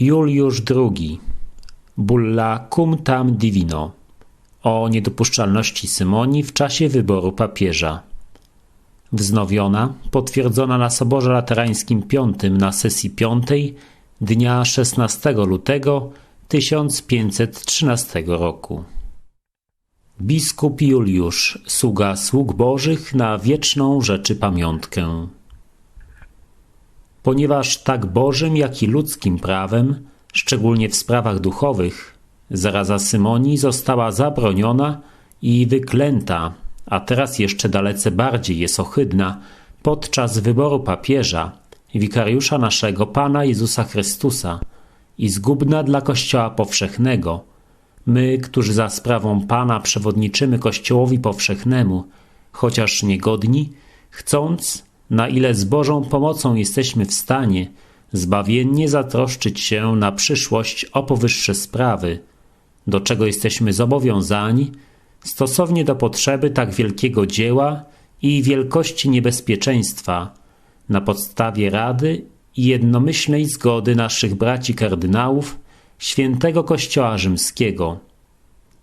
Juliusz II Bulla cum tam divino o niedopuszczalności Symonii w czasie wyboru papieża. Wznowiona, potwierdzona na Soborze Laterańskim V na sesji piątej dnia 16 lutego 1513 roku. Biskup Juliusz, sługa sług bożych na wieczną rzeczy pamiątkę. Ponieważ tak Bożym, jak i ludzkim prawem, szczególnie w sprawach duchowych, zaraza Symonii została zabroniona i wyklęta, a teraz jeszcze dalece bardziej jest ohydna, podczas wyboru papieża, wikariusza naszego Pana Jezusa Chrystusa i zgubna dla Kościoła powszechnego. My, którzy za sprawą Pana przewodniczymy Kościołowi powszechnemu, chociaż niegodni, chcąc, na ile z Bożą pomocą jesteśmy w stanie zbawiennie zatroszczyć się na przyszłość o powyższe sprawy, do czego jesteśmy zobowiązani, stosownie do potrzeby tak wielkiego dzieła i wielkości niebezpieczeństwa, na podstawie rady i jednomyślnej zgody naszych braci kardynałów świętego Kościoła Rzymskiego.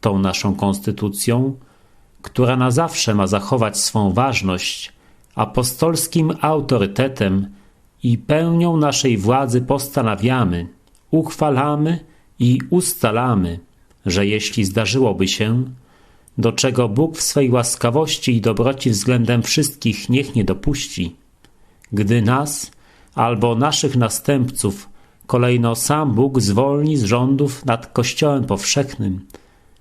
Tą naszą konstytucją, która na zawsze ma zachować swą ważność, apostolskim autorytetem i pełnią naszej władzy postanawiamy, uchwalamy i ustalamy, że jeśli zdarzyłoby się, do czego Bóg w swej łaskawości i dobroci względem wszystkich niech nie dopuści, gdy nas albo naszych następców kolejno sam Bóg zwolni z rządów nad Kościołem powszechnym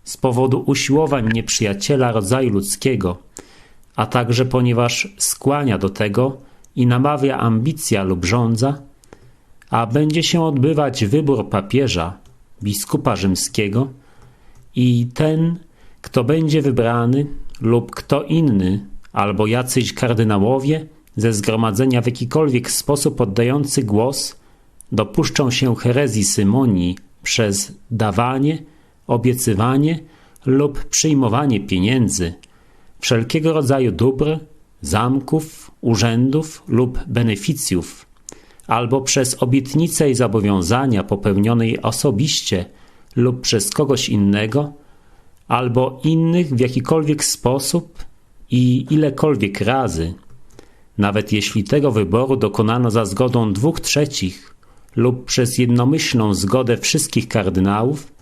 z powodu usiłowań nieprzyjaciela rodzaju ludzkiego, a także ponieważ skłania do tego i namawia ambicja lub żądza, a będzie się odbywać wybór papieża, biskupa rzymskiego i ten, kto będzie wybrany lub kto inny, albo jacyś kardynałowie ze zgromadzenia w jakikolwiek sposób oddający głos, dopuszczą się herezji Symonii przez dawanie, obiecywanie lub przyjmowanie pieniędzy, wszelkiego rodzaju dóbr, zamków, urzędów lub beneficjów, albo przez obietnice i zobowiązania popełnionej osobiście lub przez kogoś innego, albo innych w jakikolwiek sposób i ilekolwiek razy, nawet jeśli tego wyboru dokonano za zgodą dwóch trzecich lub przez jednomyślną zgodę wszystkich kardynałów,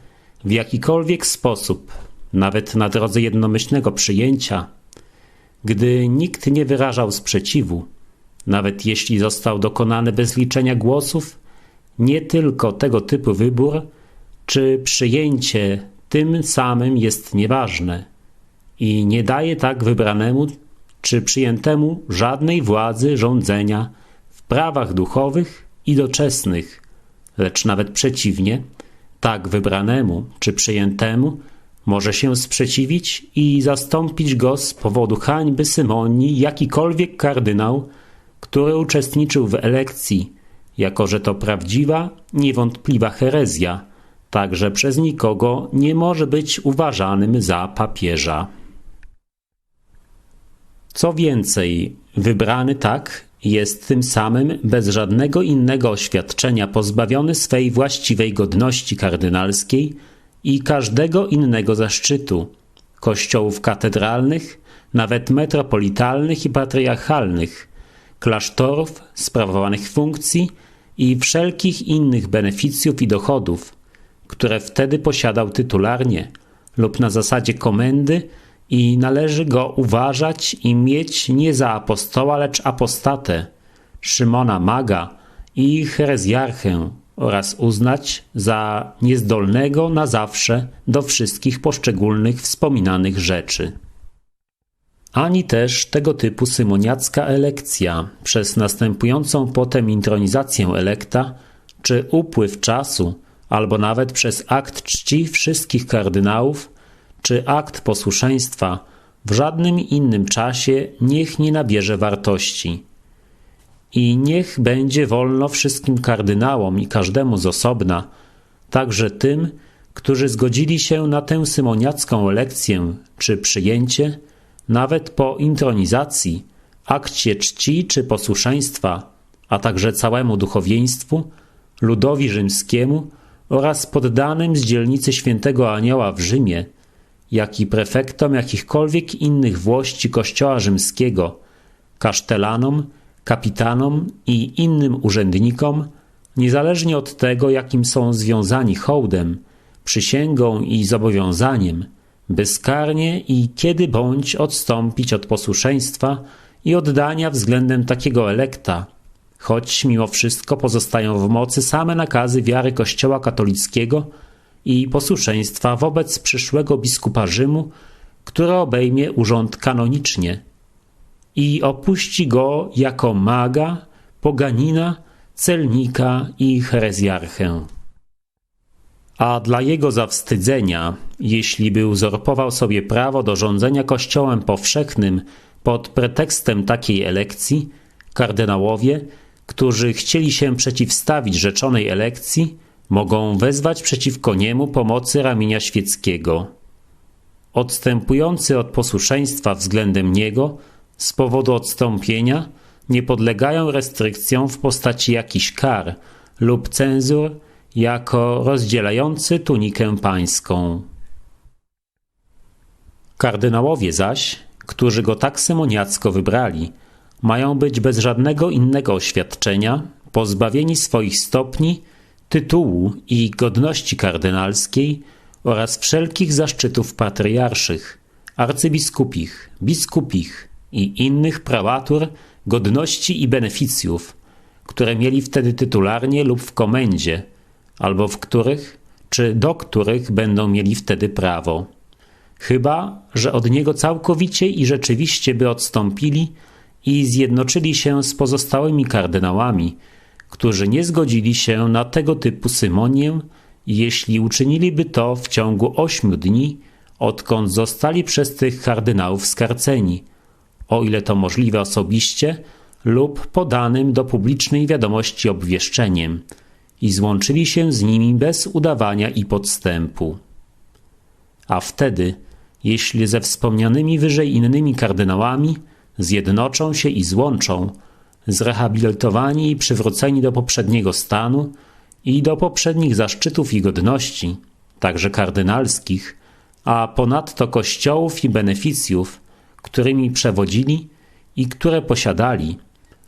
w jakikolwiek sposób, nawet na drodze jednomyślnego przyjęcia, gdy nikt nie wyrażał sprzeciwu, nawet jeśli został dokonany bez liczenia głosów, nie tylko tego typu wybór czy przyjęcie tym samym jest nieważne i nie daje tak wybranemu czy przyjętemu żadnej władzy rządzenia w prawach duchowych i doczesnych, lecz nawet przeciwnie, tak wybranemu czy przyjętemu może się sprzeciwić i zastąpić go z powodu hańby Symonii jakikolwiek kardynał, który uczestniczył w elekcji, jako że to prawdziwa, niewątpliwa herezja, także przez nikogo nie może być uważanym za papieża. Co więcej, wybrany tak jest tym samym bez żadnego innego oświadczenia pozbawiony swej właściwej godności kardynalskiej i każdego innego zaszczytu kościołów katedralnych, nawet metropolitalnych i patriarchalnych, klasztorów, sprawowanych funkcji i wszelkich innych beneficjów i dochodów, które wtedy posiadał tytularnie lub na zasadzie komendy i należy go uważać i mieć nie za apostoła, lecz apostatę, Szymona Maga i herezjarchę oraz uznać za niezdolnego na zawsze do wszystkich poszczególnych wspominanych rzeczy. Ani też tego typu symoniacka elekcja przez następującą potem intronizację elekta, czy upływ czasu, albo nawet przez akt czci wszystkich kardynałów, czy akt posłuszeństwa w żadnym innym czasie niech nie nabierze wartości. I niech będzie wolno wszystkim kardynałom i każdemu z osobna, także tym, którzy zgodzili się na tę symoniacką lekcję czy przyjęcie, nawet po intronizacji, akcie czci czy posłuszeństwa, a także całemu duchowieństwu, ludowi rzymskiemu oraz poddanym z dzielnicy świętego Anioła w Rzymie, jak i prefektom jakichkolwiek innych włości Kościoła rzymskiego, kasztelanom, kapitanom i innym urzędnikom, niezależnie od tego, jakim są związani hołdem, przysięgą i zobowiązaniem, bezkarnie i kiedy bądź odstąpić od posłuszeństwa i oddania względem takiego elekta, choć mimo wszystko pozostają w mocy same nakazy wiary Kościoła katolickiego i posłuszeństwa wobec przyszłego biskupa Rzymu, który obejmie urząd kanonicznie i opuści go jako maga, poganina, celnika i herezjarchę. A dla jego zawstydzenia, jeśli by uzurpował sobie prawo do rządzenia kościołem powszechnym pod pretekstem takiej elekcji, kardynałowie, którzy chcieli się przeciwstawić rzeczonej elekcji, mogą wezwać przeciwko niemu pomocy ramienia świeckiego. Odstępujący od posłuszeństwa względem niego z powodu odstąpienia nie podlegają restrykcjom w postaci jakichś kar lub cenzur jako rozdzielający tunikę pańską. Kardynałowie zaś, którzy go tak symoniacko wybrali, mają być bez żadnego innego oświadczenia pozbawieni swoich stopni, tytułu i godności kardynalskiej oraz wszelkich zaszczytów patriarszych, arcybiskupich, biskupich i innych prałatur, godności i beneficjów, które mieli wtedy tytularnie lub w komendzie, albo w których, czy do których będą mieli wtedy prawo. Chyba, że od niego całkowicie i rzeczywiście by odstąpili i zjednoczyli się z pozostałymi kardynałami, którzy nie zgodzili się na tego typu symonię, jeśli uczyniliby to w ciągu ośmiu dni, odkąd zostali przez tych kardynałów skarceni, o ile to możliwe osobiście lub podanym do publicznej wiadomości obwieszczeniem, i złączyli się z nimi bez udawania i podstępu. A wtedy, jeśli ze wspomnianymi wyżej innymi kardynałami zjednoczą się i złączą, zrehabilitowani i przywróceni do poprzedniego stanu i do poprzednich zaszczytów i godności, także kardynalskich, a ponadto kościołów i beneficjów, którymi przewodzili i które posiadali,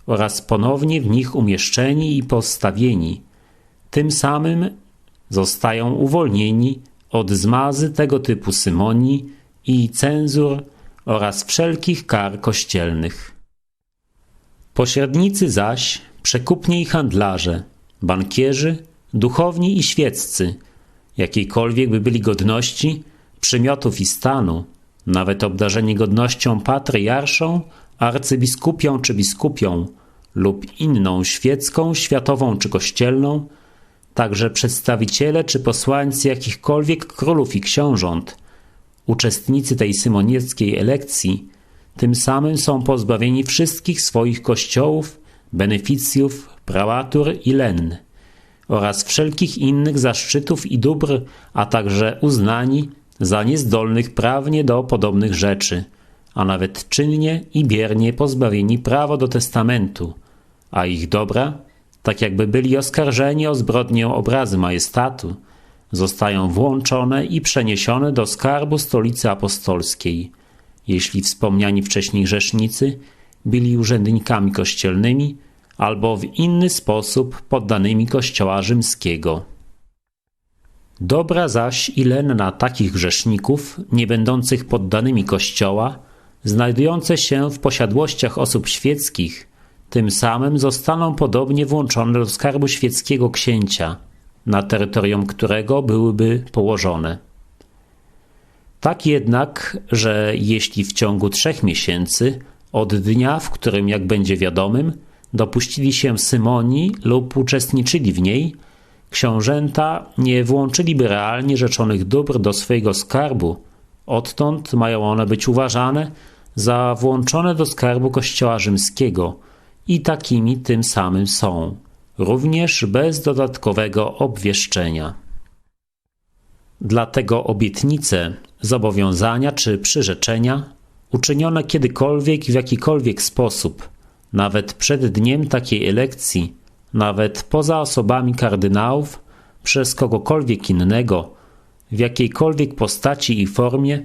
oraz ponownie w nich umieszczeni i postawieni, tym samym zostają uwolnieni od zmazy tego typu symonii i cenzur oraz wszelkich kar kościelnych. Pośrednicy zaś, przekupni i handlarze, bankierzy, duchowni i świeccy, jakiejkolwiek by byli godności, przymiotów i stanu, nawet obdarzeni godnością patriarszą, arcybiskupią czy biskupią lub inną świecką, światową czy kościelną, także przedstawiciele czy posłańcy jakichkolwiek królów i książąt, uczestnicy tej symonieckiej elekcji, tym samym są pozbawieni wszystkich swoich kościołów, beneficjów, prałatur i len oraz wszelkich innych zaszczytów i dóbr, a także uznani za niezdolnych prawnie do podobnych rzeczy, a nawet czynnie i biernie pozbawieni prawa do testamentu, a ich dobra, tak jakby byli oskarżeni o zbrodnię obrazy majestatu, zostają włączone i przeniesione do skarbu stolicy apostolskiej, jeśli wspomniani wcześniej grzesznicy byli urzędnikami kościelnymi albo w inny sposób poddanymi kościoła rzymskiego. Dobra zaś i lenna takich grzeszników, nie będących poddanymi kościoła, znajdujące się w posiadłościach osób świeckich, tym samym zostaną podobnie włączone do skarbu świeckiego księcia, na terytorium którego byłyby położone. Tak jednak, że jeśli w ciągu trzech miesięcy od dnia, w którym, jak będzie wiadomym, dopuścili się symonii lub uczestniczyli w niej, książęta nie włączyliby realnie rzeczonych dóbr do swojego skarbu, odtąd mają one być uważane za włączone do skarbu Kościoła Rzymskiego i takimi tym samym są, również bez dodatkowego obwieszczenia. Dlatego obietnice, zobowiązania czy przyrzeczenia, uczynione kiedykolwiek w jakikolwiek sposób, nawet przed dniem takiej elekcji, nawet poza osobami kardynałów, przez kogokolwiek innego, w jakiejkolwiek postaci i formie,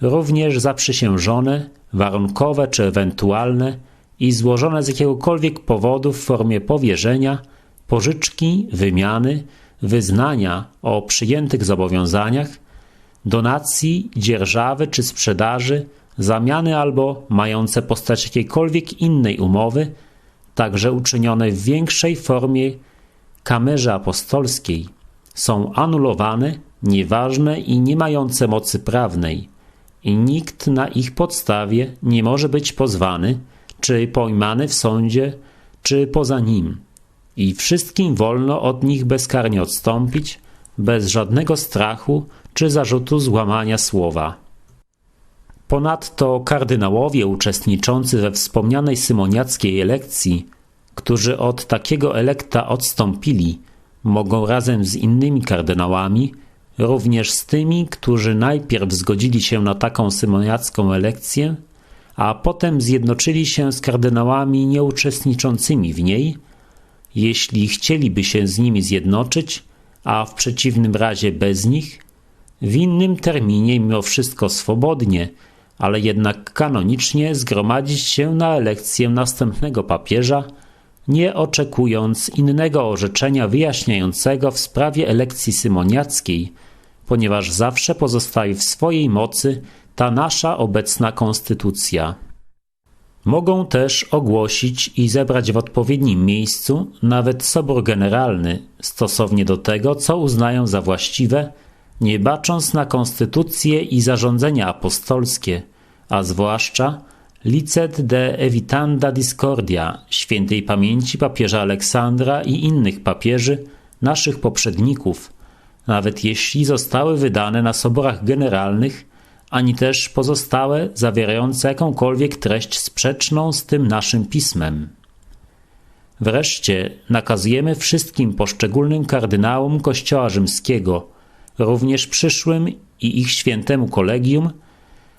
również zaprzysiężone, warunkowe czy ewentualne i złożone z jakiegokolwiek powodu w formie powierzenia, pożyczki, wymiany, wyznania o przyjętych zobowiązaniach, donacji, dzierżawy czy sprzedaży, zamiany albo mające postać jakiejkolwiek innej umowy, także uczynione w większej formie kamerze apostolskiej, są anulowane, nieważne i nie mające mocy prawnej, i nikt na ich podstawie nie może być pozwany, czy pojmany w sądzie, czy poza nim. I wszystkim wolno od nich bezkarnie odstąpić, bez żadnego strachu czy zarzutu złamania słowa. Ponadto kardynałowie uczestniczący we wspomnianej symoniackiej elekcji, którzy od takiego elekta odstąpili, mogą razem z innymi kardynałami, również z tymi, którzy najpierw zgodzili się na taką symoniacką elekcję, a potem zjednoczyli się z kardynałami nieuczestniczącymi w niej, jeśli chcieliby się z nimi zjednoczyć, a w przeciwnym razie bez nich, w innym terminie mimo wszystko swobodnie, ale jednak kanonicznie zgromadzić się na elekcję następnego papieża, nie oczekując innego orzeczenia wyjaśniającego w sprawie elekcji symoniackiej, ponieważ zawsze pozostaje w swojej mocy ta nasza obecna konstytucja. Mogą też ogłosić i zebrać w odpowiednim miejscu nawet sobór generalny, stosownie do tego, co uznają za właściwe, nie bacząc na konstytucję i zarządzenia apostolskie, a zwłaszcza licet de evitanda discordia świętej pamięci papieża Aleksandra i innych papieży, naszych poprzedników, nawet jeśli zostały wydane na soborach generalnych, ani też pozostałe zawierające jakąkolwiek treść sprzeczną z tym naszym pismem. Wreszcie nakazujemy wszystkim poszczególnym kardynałom Kościoła Rzymskiego, również przyszłym i ich świętemu kolegium,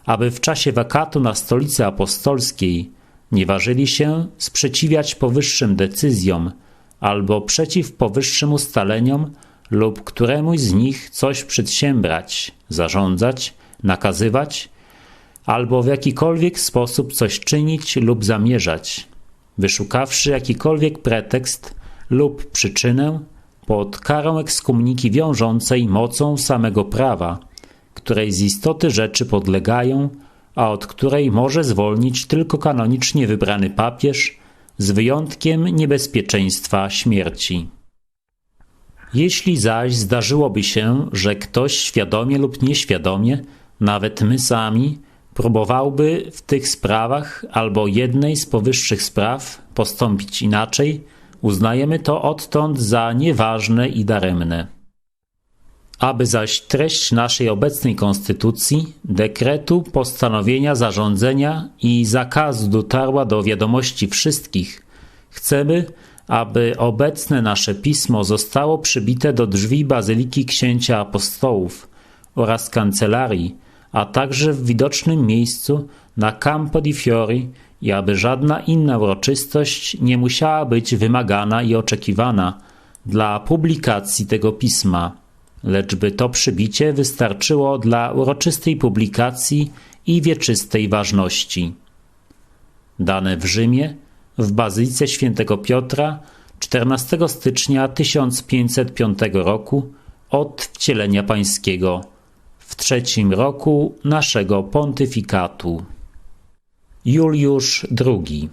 aby w czasie wakatu na stolicy apostolskiej nie ważyli się sprzeciwiać powyższym decyzjom albo przeciw powyższym ustaleniom lub któremuś z nich coś przedsiębrać, zarządzać, nakazywać albo w jakikolwiek sposób coś czynić lub zamierzać, wyszukawszy jakikolwiek pretekst lub przyczynę pod karą ekskomuniki wiążącej mocą samego prawa, której z istoty rzeczy podlegają, a od której może zwolnić tylko kanonicznie wybrany papież, z wyjątkiem niebezpieczeństwa śmierci. Jeśli zaś zdarzyłoby się, że ktoś świadomie lub nieświadomie, nawet my sami, próbowałby w tych sprawach albo jednej z powyższych spraw postąpić inaczej, uznajemy to odtąd za nieważne i daremne. Aby zaś treść naszej obecnej konstytucji, dekretu, postanowienia, zarządzenia i zakazu dotarła do wiadomości wszystkich, chcemy, aby obecne nasze pismo zostało przybite do drzwi Bazyliki Księcia Apostołów oraz kancelarii, a także w widocznym miejscu na Campo di Fiori i aby żadna inna uroczystość nie musiała być wymagana i oczekiwana dla publikacji tego pisma, lecz by to przybicie wystarczyło dla uroczystej publikacji i wieczystej ważności. Dane w Rzymie w Bazylice Świętego Piotra 14 stycznia 1505 roku od wcielenia pańskiego w trzecim roku naszego pontyfikatu. Juliusz II